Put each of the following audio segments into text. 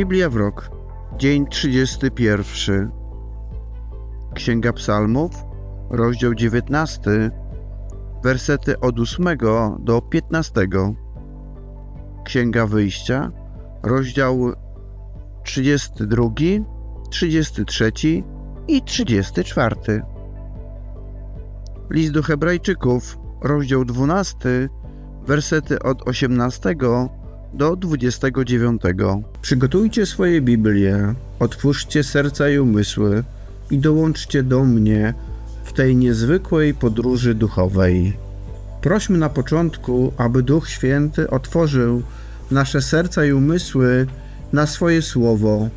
Biblia w rok, dzień 31. Księga Psalmów, rozdział 19, wersety od 8 do 15. Księga Wyjścia, rozdział 32, 33 i 34. List do Hebrajczyków, rozdział 12, wersety od 18 do 29. Przygotujcie swoje Biblie, otwórzcie serca i umysły i dołączcie do mnie w tej niezwykłej podróży duchowej. Prośmy na początku, aby Duch Święty otworzył nasze serca i umysły na swoje słowo,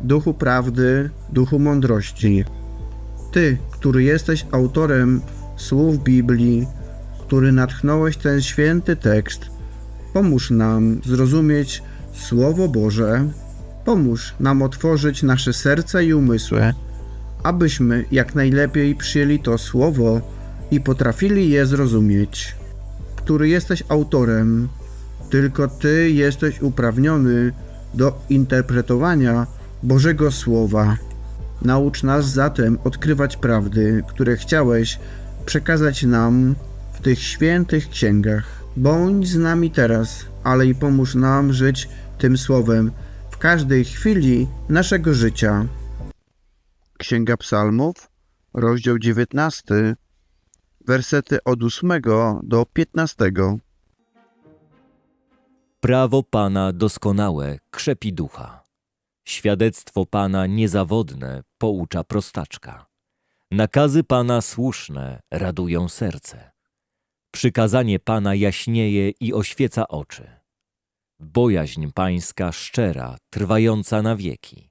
duchu prawdy, duchu mądrości. Ty, który jesteś autorem słów Biblii, który natchnąłeś ten święty tekst, pomóż nam zrozumieć Słowo Boże, pomóż nam otworzyć nasze serca i umysły, abyśmy jak najlepiej przyjęli to Słowo i potrafili je zrozumieć. Który jesteś autorem, tylko Ty jesteś uprawniony do interpretowania Bożego Słowa. Naucz nas zatem odkrywać prawdy, które chciałeś przekazać nam w tych świętych księgach. Bądź z nami teraz, ale i pomóż nam żyć tym słowem w każdej chwili naszego życia. Księga Psalmów, rozdział 19, wersety od 8 do 15. Prawo Pana doskonałe krzepi ducha. Świadectwo Pana niezawodne poucza prostaczka. Nakazy Pana słuszne radują serce. Przykazanie Pana jaśnieje i oświeca oczy. Bojaźń Pańska szczera, trwająca na wieki.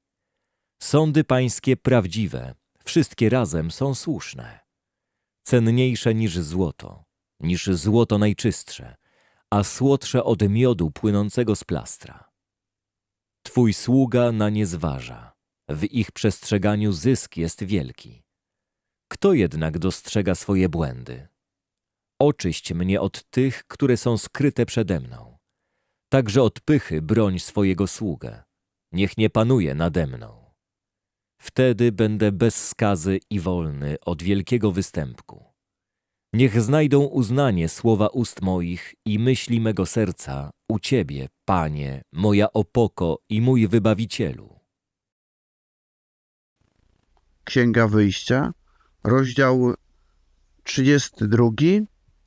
Sądy Pańskie prawdziwe, wszystkie razem są słuszne. Cenniejsze niż złoto, niż złoto najczystsze, a słodsze od miodu płynącego z plastra. Twój sługa na nie zważa, w ich przestrzeganiu zysk jest wielki. Kto jednak dostrzega swoje błędy? Oczyść mnie od tych, które są skryte przede mną. Także od pychy broń swojego sługę. Niech nie panuje nade mną. Wtedy będę bez skazy i wolny od wielkiego występku. Niech znajdą uznanie słowa ust moich i myśli mego serca u Ciebie, Panie, moja opoko i mój wybawicielu. Księga Wyjścia, rozdział 32,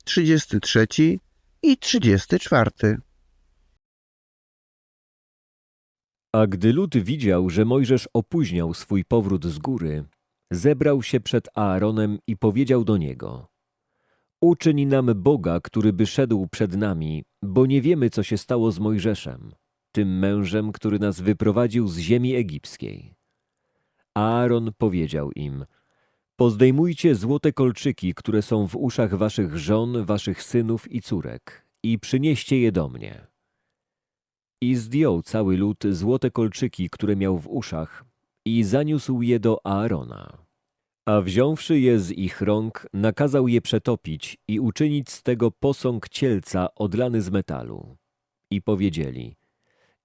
33 i 34. A gdy lud widział, że Mojżesz opóźniał swój powrót z góry, zebrał się przed Aaronem i powiedział do niego: Uczyń nam Boga, który by szedł przed nami, bo nie wiemy, co się stało z Mojżeszem, tym mężem, który nas wyprowadził z ziemi egipskiej. Aaron powiedział im: Pozdejmujcie złote kolczyki, które są w uszach waszych żon, waszych synów i córek, i przynieście je do mnie. I zdjął cały lud złote kolczyki, które miał w uszach, i zaniósł je do Aarona. A wziąwszy je z ich rąk, nakazał je przetopić i uczynić z tego posąg cielca odlany z metalu. I powiedzieli: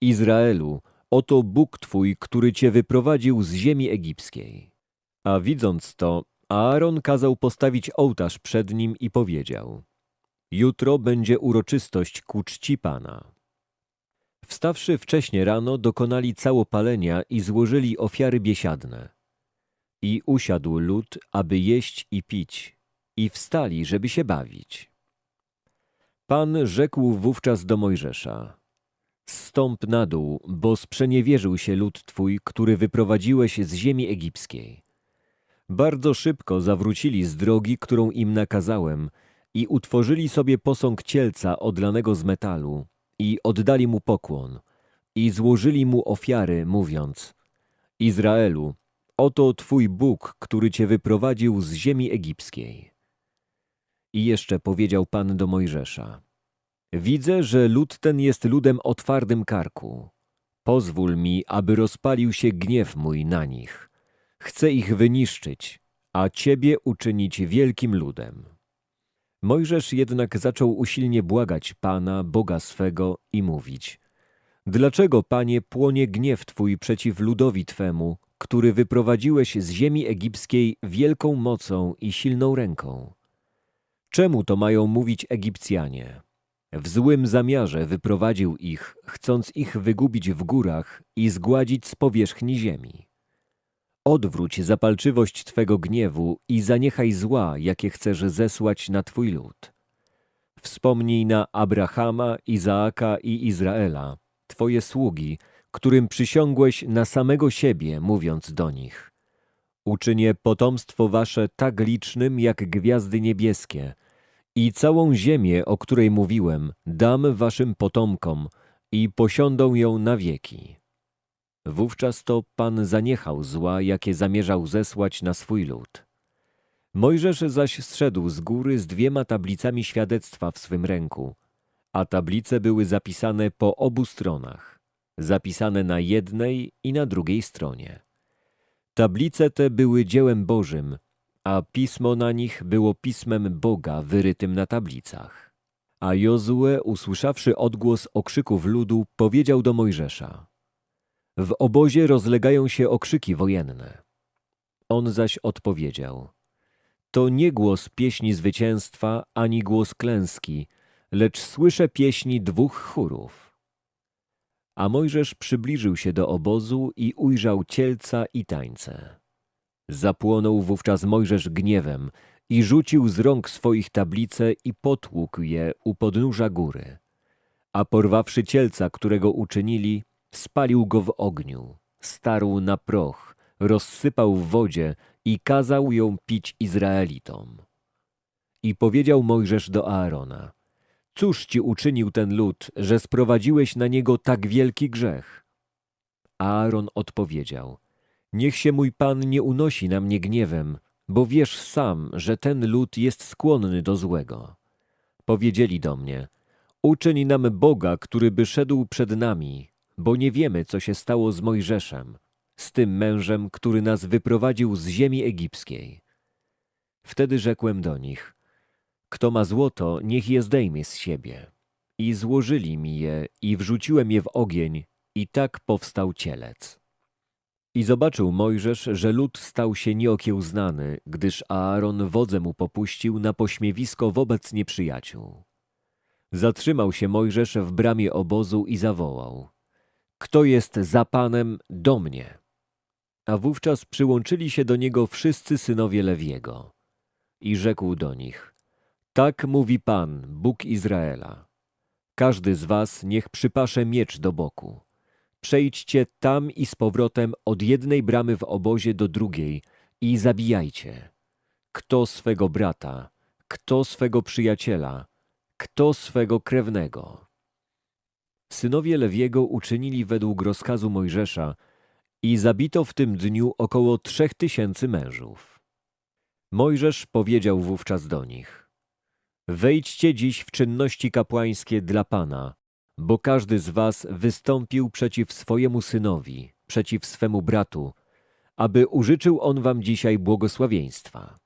Izraelu, oto Bóg twój, który cię wyprowadził z ziemi egipskiej. A widząc to, Aaron kazał postawić ołtarz przed nim i powiedział: Jutro będzie uroczystość ku czci Pana. Wstawszy wcześnie rano, dokonali całopalenia i złożyli ofiary biesiadne. I usiadł lud, aby jeść i pić, i wstali, żeby się bawić. Pan rzekł wówczas do Mojżesza: Stąp na dół, bo sprzeniewierzył się lud twój, który wyprowadziłeś z ziemi egipskiej. Bardzo szybko zawrócili z drogi, którą im nakazałem, i utworzyli sobie posąg cielca odlanego z metalu, i oddali mu pokłon, i złożyli mu ofiary, mówiąc: Izraelu, oto twój Bóg, który cię wyprowadził z ziemi egipskiej. I jeszcze powiedział Pan do Mojżesza: Widzę, że lud ten jest ludem o twardym karku. Pozwól mi, aby rozpalił się gniew mój na nich. Chcę ich wyniszczyć, a ciebie uczynić wielkim ludem. Mojżesz jednak zaczął usilnie błagać Pana, Boga swego i mówić: Dlaczego, Panie, płonie gniew Twój przeciw ludowi Twemu, który wyprowadziłeś z ziemi egipskiej wielką mocą i silną ręką? Czemu to mają mówić Egipcjanie? W złym zamiarze wyprowadził ich, chcąc ich wygubić w górach i zgładzić z powierzchni ziemi. Odwróć zapalczywość Twego gniewu i zaniechaj zła, jakie chcesz zesłać na Twój lud. Wspomnij na Abrahama, Izaaka i Izraela, Twoje sługi, którym przysiągłeś na samego siebie, mówiąc do nich. Uczynię potomstwo wasze tak licznym jak gwiazdy niebieskie i całą ziemię, o której mówiłem, dam waszym potomkom i posiądą ją na wieki. Wówczas to Pan zaniechał zła, jakie zamierzał zesłać na swój lud. Mojżesz zaś zszedł z góry z dwiema tablicami świadectwa w swym ręku, a tablice były zapisane po obu stronach, zapisane na jednej i na drugiej stronie. Tablice te były dziełem Bożym, a pismo na nich było pismem Boga wyrytym na tablicach. A Jozue, usłyszawszy odgłos okrzyków ludu, powiedział do Mojżesza: W obozie rozlegają się okrzyki wojenne. On zaś odpowiedział: To nie głos pieśni zwycięstwa, ani głos klęski, lecz słyszę pieśni dwóch chórów. A Mojżesz przybliżył się do obozu i ujrzał cielca i tańce. Zapłonął wówczas Mojżesz gniewem i rzucił z rąk swoich tablice i potłukł je u podnóża góry. A porwawszy cielca, którego uczynili, spalił go w ogniu, starł na proch, rozsypał w wodzie i kazał ją pić Izraelitom. I powiedział Mojżesz do Aarona, cóż ci uczynił ten lud, że sprowadziłeś na niego tak wielki grzech? Aaron odpowiedział, niech się mój Pan nie unosi na mnie gniewem, bo wiesz sam, że ten lud jest skłonny do złego. Powiedzieli do mnie, uczyń nam Boga, który by szedł przed nami, bo nie wiemy, co się stało z Mojżeszem, z tym mężem, który nas wyprowadził z ziemi egipskiej. Wtedy rzekłem do nich, kto ma złoto, niech je zdejmie z siebie. I złożyli mi je i wrzuciłem je w ogień i tak powstał cielec. I zobaczył Mojżesz, że lud stał się nieokiełznany, gdyż Aaron wodze mu popuścił na pośmiewisko wobec nieprzyjaciół. Zatrzymał się Mojżesz w bramie obozu i zawołał. Kto jest za Panem, do mnie. A wówczas przyłączyli się do niego wszyscy synowie Lewiego. I rzekł do nich. Tak mówi Pan, Bóg Izraela. Każdy z was niech przypasze miecz do boku. Przejdźcie tam i z powrotem od jednej bramy w obozie do drugiej i zabijajcie. Kto swego brata, kto swego przyjaciela, kto swego krewnego. Synowie Lewiego uczynili według rozkazu Mojżesza i zabito w tym dniu około trzech tysięcy mężów. Mojżesz powiedział wówczas do nich: Wejdźcie dziś w czynności kapłańskie dla Pana, bo każdy z was wystąpił przeciw swojemu synowi, przeciw swemu bratu, aby użyczył on wam dzisiaj błogosławieństwa.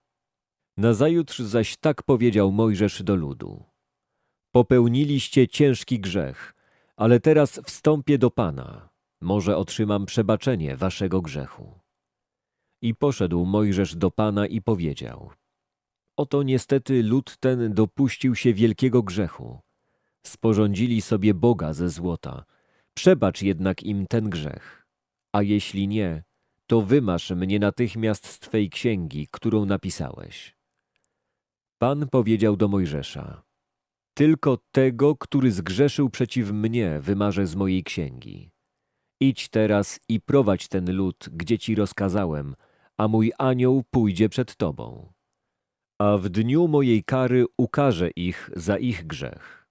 Nazajutrz zaś tak powiedział Mojżesz do ludu. Popełniliście ciężki grzech, ale teraz wstąpię do Pana. Może otrzymam przebaczenie waszego grzechu. I poszedł Mojżesz do Pana i powiedział – Oto niestety lud ten dopuścił się wielkiego grzechu. Sporządzili sobie Boga ze złota. Przebacz jednak im ten grzech. A jeśli nie, to wymasz mnie natychmiast z Twej księgi, którą napisałeś. Pan powiedział do Mojżesza, tylko tego, który zgrzeszył przeciw mnie, wymarzę z mojej księgi. Idź teraz i prowadź ten lud, gdzie ci rozkazałem, a mój anioł pójdzie przed tobą a w dniu mojej kary ukarzę ich za ich grzech.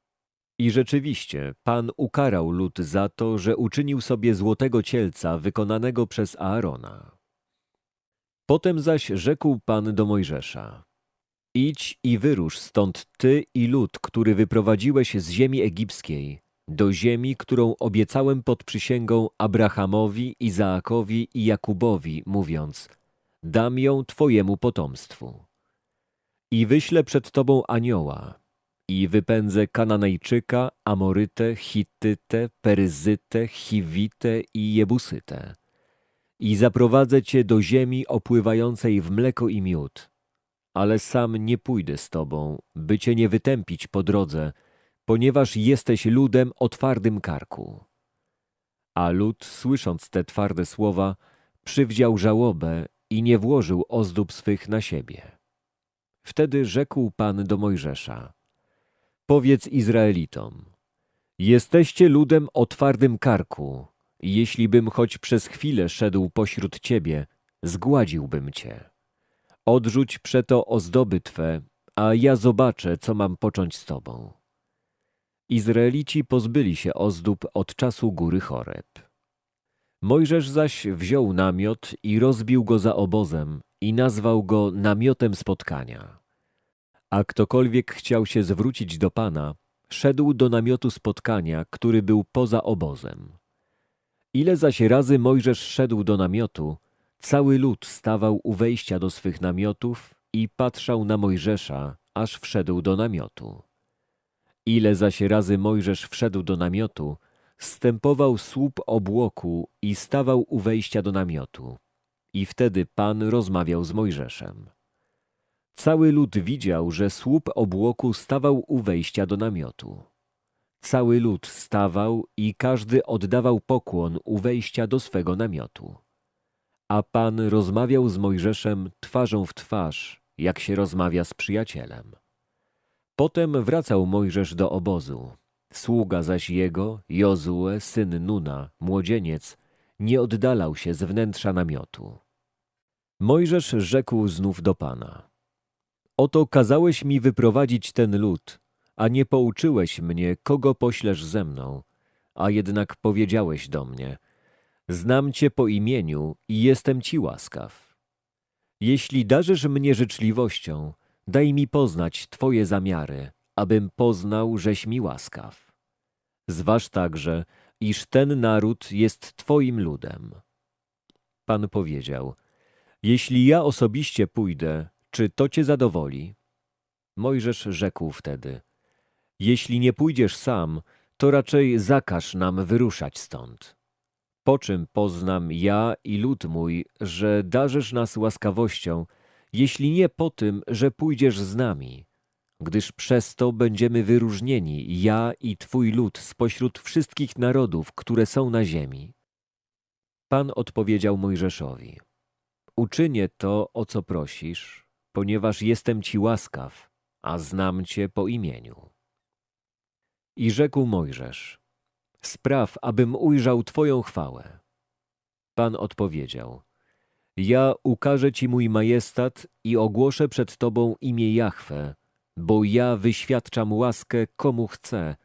I rzeczywiście Pan ukarał lud za to, że uczynił sobie złotego cielca wykonanego przez Aarona. Potem zaś rzekł Pan do Mojżesza: Idź i wyrusz stąd ty i lud, który wyprowadziłeś z ziemi egipskiej, do ziemi, którą obiecałem pod przysięgą Abrahamowi, Izaakowi i Jakubowi, mówiąc: Dam ją twojemu potomstwu i wyślę przed tobą anioła. i wypędzę Kananejczyka, Amorytę, Hittytę, Peryzytę, Chiwitę i Jebusytę. I zaprowadzę cię do ziemi opływającej w mleko i miód. Ale sam nie pójdę z tobą, by cię nie wytępić po drodze, ponieważ jesteś ludem o twardym karku. A lud, słysząc te twarde słowa, przywdział żałobę i nie włożył ozdób swych na siebie. Wtedy rzekł Pan do Mojżesza: Powiedz Izraelitom: Jesteście ludem o twardym karku. Jeśli bym choć przez chwilę szedł pośród ciebie, zgładziłbym cię. Odrzuć przeto ozdoby twe, a ja zobaczę, co mam począć z tobą. Izraelici pozbyli się ozdób od czasu góry Choreb. Mojżesz zaś wziął namiot i rozbił go za obozem i nazwał go namiotem spotkania. A ktokolwiek chciał się zwrócić do Pana, szedł do namiotu spotkania, który był poza obozem. Ile zaś razy Mojżesz szedł do namiotu, cały lud stawał u wejścia do swych namiotów i patrzał na Mojżesza, aż wszedł do namiotu. Ile zaś razy Mojżesz wszedł do namiotu, stępował słup obłoku i stawał u wejścia do namiotu. I wtedy Pan rozmawiał z Mojżeszem. Cały lud widział, że słup obłoku stawał u wejścia do namiotu. Cały lud stawał i każdy oddawał pokłon u wejścia do swego namiotu. A Pan rozmawiał z Mojżeszem twarzą w twarz, jak się rozmawia z przyjacielem. Potem wracał Mojżesz do obozu. Sługa zaś jego, Jozue, syn Nuna, młodzieniec, nie oddalał się z wnętrza namiotu. Mojżesz rzekł znów do Pana. Oto kazałeś mi wyprowadzić ten lud, a nie pouczyłeś mnie, kogo poślesz ze mną, a jednak powiedziałeś do mnie, znam Cię po imieniu i jestem Ci łaskaw. Jeśli darzysz mnie życzliwością, daj mi poznać Twoje zamiary, abym poznał, żeś mi łaskaw. Zważ także, iż ten naród jest Twoim ludem. Pan powiedział, jeśli ja osobiście pójdę, czy to Cię zadowoli? Mojżesz rzekł wtedy, jeśli nie pójdziesz sam, to raczej zakaż nam wyruszać stąd. Po czym poznam ja i lud mój, że darzysz nas łaskawością, jeśli nie po tym, że pójdziesz z nami, gdyż przez to będziemy wyróżnieni, ja i Twój lud, spośród wszystkich narodów, które są na ziemi. Pan odpowiedział Mojżeszowi, uczynię to, o co prosisz, ponieważ jestem Ci łaskaw, a znam Cię po imieniu. I rzekł Mojżesz, spraw, abym ujrzał Twoją chwałę. Pan odpowiedział, ja ukażę Ci mój majestat i ogłoszę przed Tobą imię Jahwe, bo ja wyświadczam łaskę komu chcę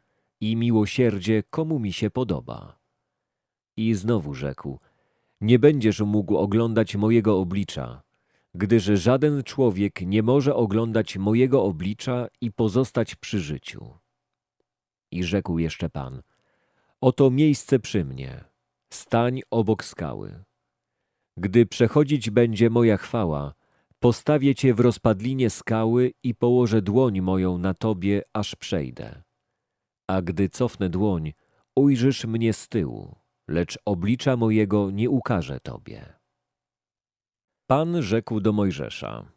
i miłosierdzie komu mi się podoba. I znowu rzekł, nie będziesz mógł oglądać mojego oblicza, gdyż żaden człowiek nie może oglądać mojego oblicza i pozostać przy życiu. I rzekł jeszcze Pan, oto miejsce przy mnie, stań obok skały. Gdy przechodzić będzie moja chwała, postawię cię w rozpadlinie skały i położę dłoń moją na tobie, aż przejdę. A gdy cofnę dłoń, ujrzysz mnie z tyłu, lecz oblicza mojego nie ukażę tobie. Pan rzekł do Mojżesza,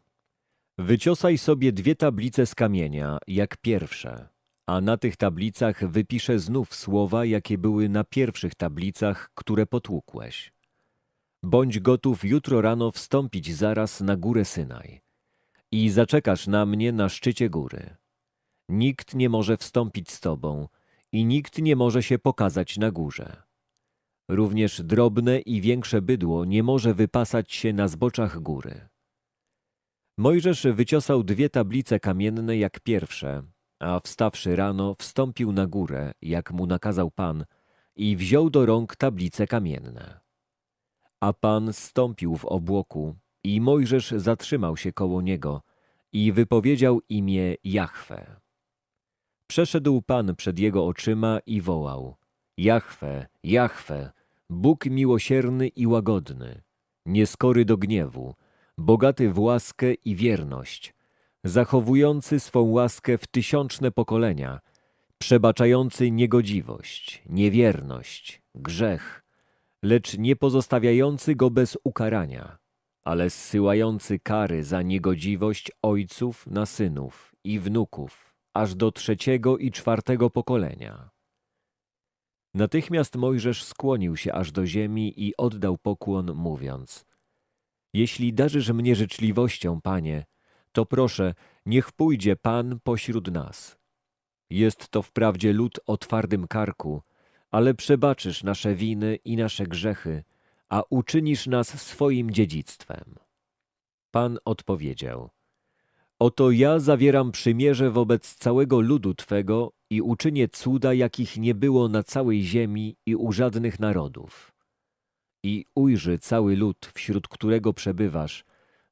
wyciosaj sobie dwie tablice z kamienia, jak pierwsze, a na tych tablicach wypiszę znów słowa, jakie były na pierwszych tablicach, które potłukłeś. Bądź gotów jutro rano wstąpić zaraz na górę Synaj i zaczekasz na mnie na szczycie góry. Nikt nie może wstąpić z tobą i nikt nie może się pokazać na górze. Również drobne i większe bydło nie może wypasać się na zboczach góry. Mojżesz wyciosał dwie tablice kamienne jak pierwsze, a wstawszy rano wstąpił na górę, jak mu nakazał Pan, i wziął do rąk tablice kamienne. A Pan stąpił w obłoku i Mojżesz zatrzymał się koło niego i wypowiedział imię Jahwe. Przeszedł Pan przed jego oczyma i wołał Jahwe, Jahwe, Bóg miłosierny i łagodny, nieskory do gniewu, bogaty w łaskę i wierność, zachowujący swą łaskę w tysiączne pokolenia, przebaczający niegodziwość, niewierność, grzech, lecz nie pozostawiający go bez ukarania, ale zsyłający kary za niegodziwość ojców na synów i wnuków, aż do trzeciego i czwartego pokolenia. Natychmiast Mojżesz skłonił się aż do ziemi i oddał pokłon, mówiąc: Jeśli darzysz mnie życzliwością, panie, to proszę, niech pójdzie pan pośród nas. Jest to wprawdzie lud o twardym karku, ale przebaczysz nasze winy i nasze grzechy, a uczynisz nas swoim dziedzictwem. Pan odpowiedział: Oto ja zawieram przymierze wobec całego ludu Twego i uczynię cuda, jakich nie było na całej ziemi i u żadnych narodów. I ujrzy cały lud, wśród którego przebywasz,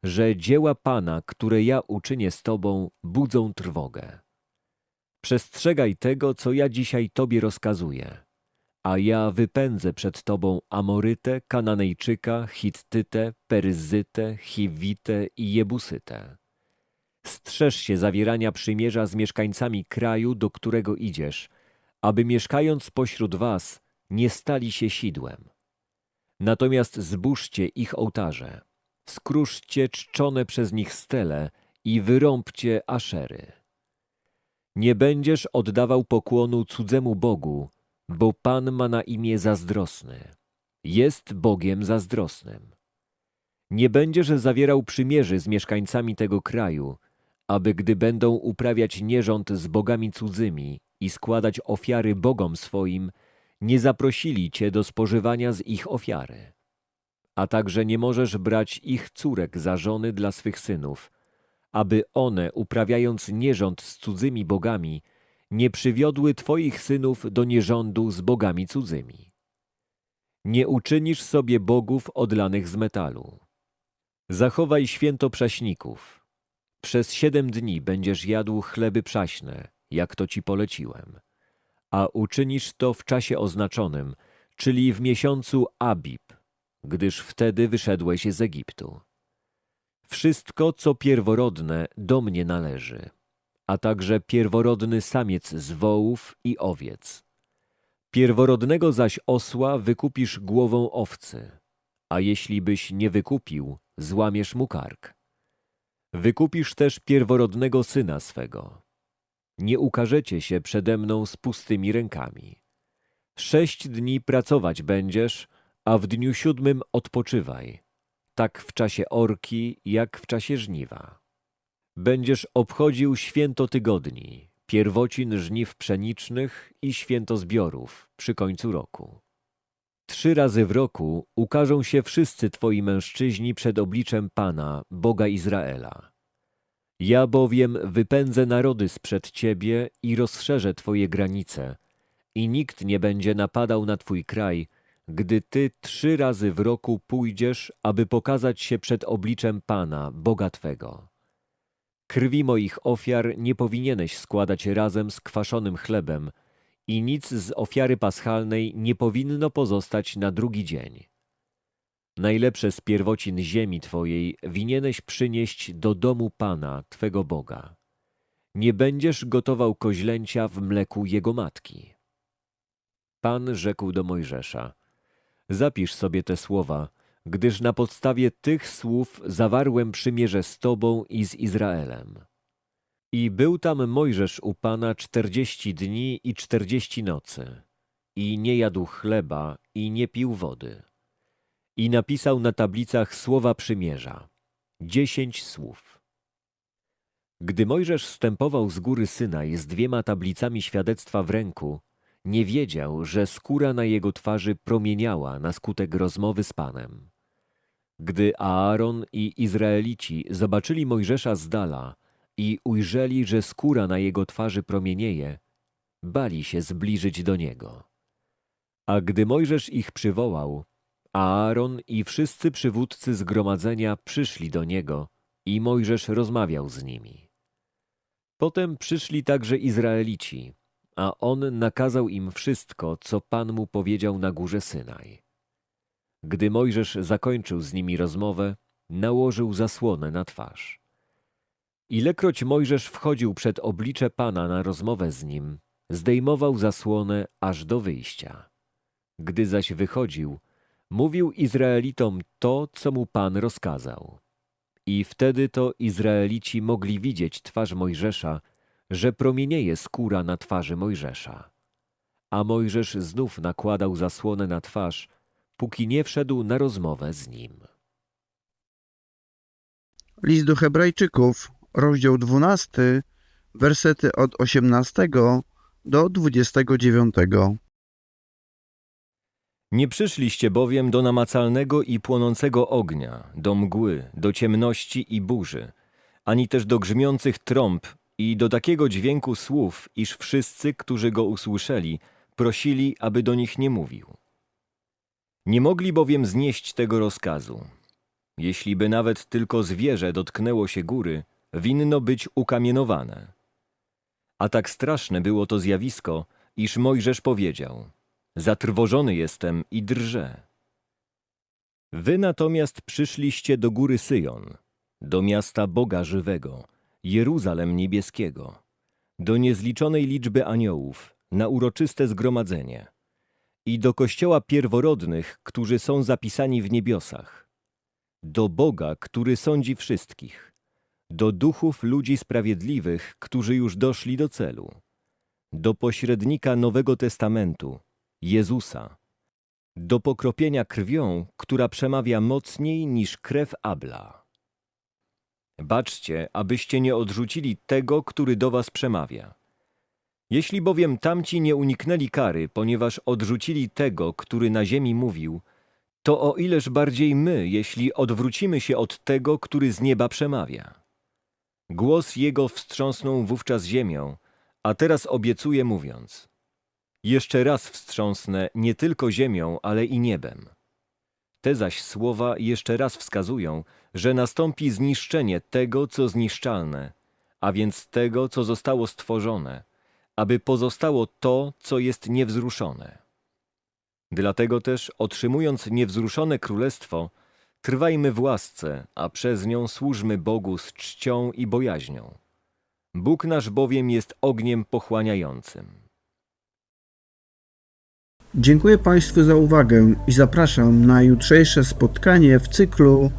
że dzieła Pana, które ja uczynię z Tobą, budzą trwogę. Przestrzegaj tego, co ja dzisiaj Tobie rozkazuję. A ja wypędzę przed Tobą Amorytę, Kananejczyka, Hittytę, Peryzytę, Chiwitę i Jebusytę. Strzeż się zawierania przymierza z mieszkańcami kraju, do którego idziesz, aby mieszkając pośród was nie stali się sidłem. Natomiast zburzcie ich ołtarze, skruszcie czczone przez nich stele i wyrąbcie aszery. Nie będziesz oddawał pokłonu cudzemu Bogu, bo Pan ma na imię zazdrosny. Jest Bogiem zazdrosnym. Nie będziesz zawierał przymierzy z mieszkańcami tego kraju, aby gdy będą uprawiać nierząd z bogami cudzymi i składać ofiary bogom swoim, nie zaprosili cię do spożywania z ich ofiary. A także nie możesz brać ich córek za żony dla swych synów, aby one, uprawiając nierząd z cudzymi bogami, nie przywiodły twoich synów do nierządu z bogami cudzymi. Nie uczynisz sobie bogów odlanych z metalu. Zachowaj święto prześników. Przez siedem dni będziesz jadł chleby przaśne, jak to ci poleciłem. A uczynisz to w czasie oznaczonym, czyli w miesiącu Abib, gdyż wtedy wyszedłeś z Egiptu. Wszystko, co pierworodne, do mnie należy, a także pierworodny samiec z wołów i owiec. Pierworodnego zaś osła wykupisz głową owcy, a jeśli byś nie wykupił, złamiesz mu kark. Wykupisz też pierworodnego syna swego. Nie ukażecie się przede mną z pustymi rękami. Sześć dni pracować będziesz, a w dniu siódmym odpoczywaj, tak w czasie orki, jak w czasie żniwa. Będziesz obchodził święto tygodni, pierwocin żniw pszenicznych i święto zbiorów przy końcu roku. Trzy razy w roku ukażą się wszyscy twoi mężczyźni przed obliczem Pana, Boga Izraela. Ja bowiem wypędzę narody sprzed ciebie i rozszerzę twoje granice, i nikt nie będzie napadał na twój kraj, gdy ty trzy razy w roku pójdziesz, aby pokazać się przed obliczem Pana, Boga twego. Krwi moich ofiar nie powinieneś składać razem z kwaszonym chlebem, i nic z ofiary paschalnej nie powinno pozostać na drugi dzień. Najlepsze z pierwocin ziemi Twojej winieneś przynieść do domu Pana, Twego Boga. Nie będziesz gotował koźlęcia w mleku jego matki. Pan rzekł do Mojżesza, zapisz sobie te słowa, gdyż na podstawie tych słów zawarłem przymierze z Tobą i z Izraelem. I był tam Mojżesz u Pana czterdzieści dni i czterdzieści nocy, i nie jadł chleba, i nie pił wody. I napisał na tablicach słowa przymierza, dziesięć słów. Gdy Mojżesz wstępował z góry Synaj z dwiema tablicami świadectwa w ręku, nie wiedział, że skóra na jego twarzy promieniała na skutek rozmowy z Panem. Gdy Aaron i Izraelici zobaczyli Mojżesza z dala, i ujrzeli, że skóra na jego twarzy promienieje, bali się zbliżyć do niego. A gdy Mojżesz ich przywołał, Aaron i wszyscy przywódcy zgromadzenia przyszli do niego i Mojżesz rozmawiał z nimi. Potem przyszli także Izraelici, a on nakazał im wszystko, co Pan mu powiedział na górze Synaj. Gdy Mojżesz zakończył z nimi rozmowę, nałożył zasłonę na twarz. Ilekroć Mojżesz wchodził przed oblicze Pana na rozmowę z nim, zdejmował zasłonę aż do wyjścia. Gdy zaś wychodził, mówił Izraelitom to, co mu Pan rozkazał. I wtedy to Izraelici mogli widzieć twarz Mojżesza, że promienieje skóra na twarzy Mojżesza. A Mojżesz znów nakładał zasłonę na twarz, póki nie wszedł na rozmowę z nim. List do Hebrajczyków, rozdział 12, wersety od 18 do 29. Nie przyszliście bowiem do namacalnego i płonącego ognia, do mgły, do ciemności i burzy, ani też do grzmiących trąb i do takiego dźwięku słów, iż wszyscy, którzy go usłyszeli, prosili, aby do nich nie mówił. Nie mogli bowiem znieść tego rozkazu. Jeśli by nawet tylko zwierzę dotknęło się góry, winno być ukamienowane. A tak straszne było to zjawisko, iż Mojżesz powiedział – Zatrwożony jestem i drżę. Wy natomiast przyszliście do góry Syjon, do miasta Boga żywego, Jeruzalem niebieskiego, do niezliczonej liczby aniołów, na uroczyste zgromadzenie i do kościoła pierworodnych, którzy są zapisani w niebiosach, do Boga, który sądzi wszystkich, do duchów ludzi sprawiedliwych, którzy już doszli do celu, do pośrednika Nowego Testamentu, Jezusa, do pokropienia krwią, która przemawia mocniej niż krew Abla. Baczcie, abyście nie odrzucili tego, który do was przemawia. Jeśli bowiem tamci nie uniknęli kary, ponieważ odrzucili tego, który na ziemi mówił, to o ileż bardziej my, jeśli odwrócimy się od tego, który z nieba przemawia. Głos jego wstrząsnął wówczas ziemią, a teraz obiecuje mówiąc – jeszcze raz wstrząsnę nie tylko ziemią, ale i niebem. Te zaś słowa jeszcze raz wskazują, że nastąpi zniszczenie tego, co zniszczalne, a więc tego, co zostało stworzone, aby pozostało to, co jest niewzruszone. Dlatego też, otrzymując niewzruszone królestwo, trwajmy w łasce, a przez nią służmy Bogu z czcią i bojaźnią. Bóg nasz bowiem jest ogniem pochłaniającym. Dziękuję Państwu za uwagę i zapraszam na jutrzejsze spotkanie w cyklu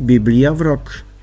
Biblia w rok.